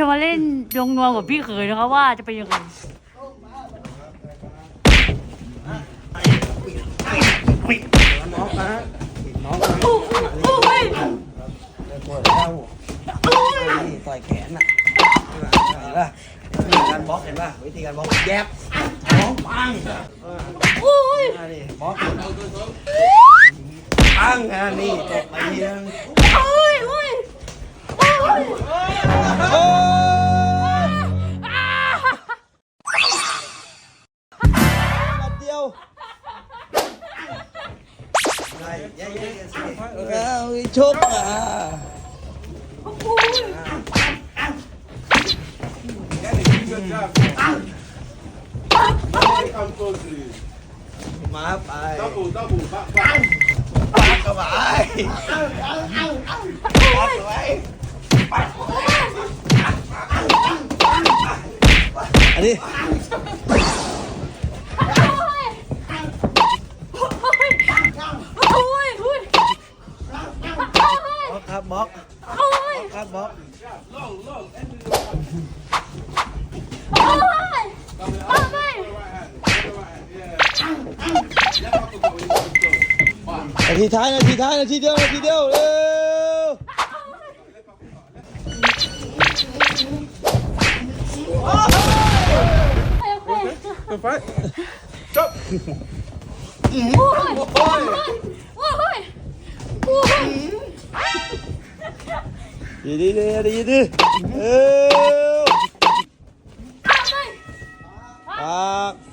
จะมาเล่นดวงนวงกับพี่เขยนะคะว่าจะเป็นยังไงน้องนะน้องนะโอ้โอ้ยปวดเข้านี่ต่อยแขนน่ะเห็นป่ะวิธีการบล็อกเห็นป่ะวิธีการบล็อกแยบน้องปังโอ้ยมาดิบล็อกปังอะนี่ตกไปทีนึงโอ้ย ไอ้ยัยยัยสิเอาชกอะ Come closely. มาไป Double, double, back, back. ปักเข้าไปปักไว้อันนี้ โอ้ยโอ้ย บล็อก ครับบล็อกโอ้ยครับบล็อก Long, long. End of the โอ้ยโอ้ย right hand. The right hand. Yeah. Left uppercut when you want to go. Back. นาทีท้ายนาทีท้ายนาทีเดียวนาทีเดียวเร็ว The fight. Stop. โอ้ยโอ้ยโอ้ยโอ้ยดีดีดีดีดีเออ โอ้ยไป